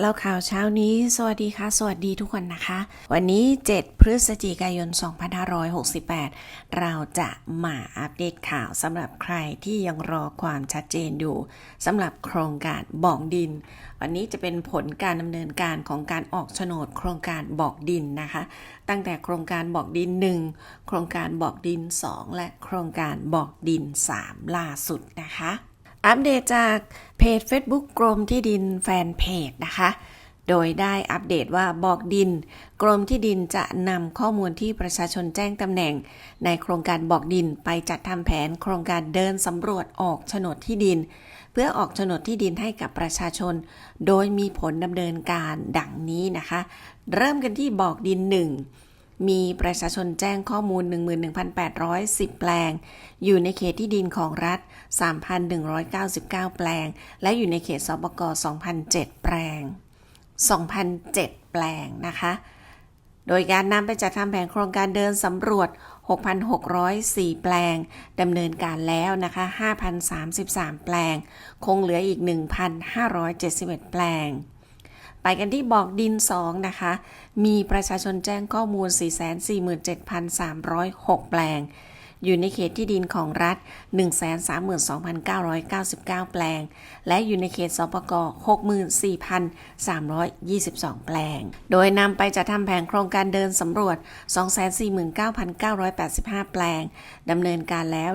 เล่าข่าวเช้านี้ สวัสดีค่ะ สวัสดีทุกคนนะคะ วันนี้ 7 พฤศจิกายน 2568 เราจะมาอัปเดตข่าวสำหรับใครที่ยังรอความชัดเจนอยู่สำหรับโครงการบอกดิน วันนี้จะเป็นผลการดำเนินการของการออกโฉนด โครงการบอกดินนะคะ ตั้งแต่โครงการบอกดิน 1 โครงการบอกดิน 2 และโครงการบอกดิน 3 ล่าสุดนะคะ อัปเดตจากเพจ Facebook กรมที่ดินแฟนเพจนะคะ โดยได้อัปเดตว่าบอกดิน กรมที่ดินจะนำข้อมูลที่ประชาชนแจ้งตำแหน่ง ในโครงการบอกดินไปจัดทำแผนโครงการเดินสำรวจออกโฉนดที่ดิน เพื่อออกโฉนดที่ดินให้กับประชาชน โดยมีผลดำเนินการดังนี้นะคะ เริ่มกันที่บอกดิน 1 มีประชาชนแจ้งข้อมูล 11,810 แปลง อยู่ในเขตที่ดินของรัฐ 3,199 แปลง และอยู่ในเขตสปก2,007 แปลง 2,007 แปลงนะคะ โดยการนำไปจัดทำแผนโครงการเดินสำรวจ 6,604 แปลงดำเนินการแล้วนะคะ 5,033 แปลง คงเหลืออีก 1,571 แปลง ไปกันที่บอกดิน 2 นะคะ มีประชาชนแจ้งข้อมูล 447,306 แปลง อยู่ในเขตที่ดินของรัฐ 132,999 แปลง และอยู่ในเขตสปก64,322 แปลง โดยนำไปจัดทำแผนโครงการเดินสำรวจ 249,985 แปลงดำเนินการแล้ว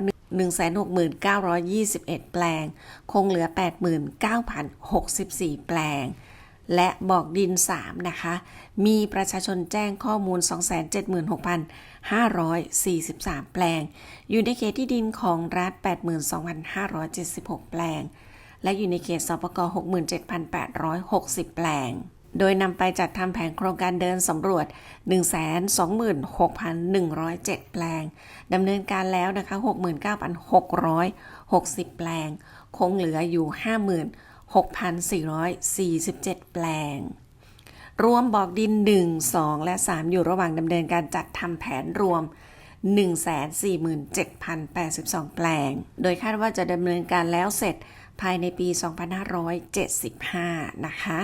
169,21 แปลง คงเหลือ 89,064 แปลง และบอกดิน 3 นะคะ มีประชาชนแจ้งข้อมูล 276,543 แปลง อยู่ในเขตที่ดินของรัฐ 82,576 แปลง และอยู่ในเขตสปก67,860 แปลง โดยนำไปจัดทำแผนโครงการเดินสำรวจ 126,107 แปลง ดำเนินการแล้วนะคะ 69,660 แปลง คงเหลืออยู่ 50,000 6,447 แปลง รวมบอกดิน 1 2 และ 3 อยู่ระหว่างดำเนินการจัดทำแผนรวม 147,082 แปลง โดยคาดว่าจะดำเนินการแล้วเสร็จภายในปี 2575 นะคะ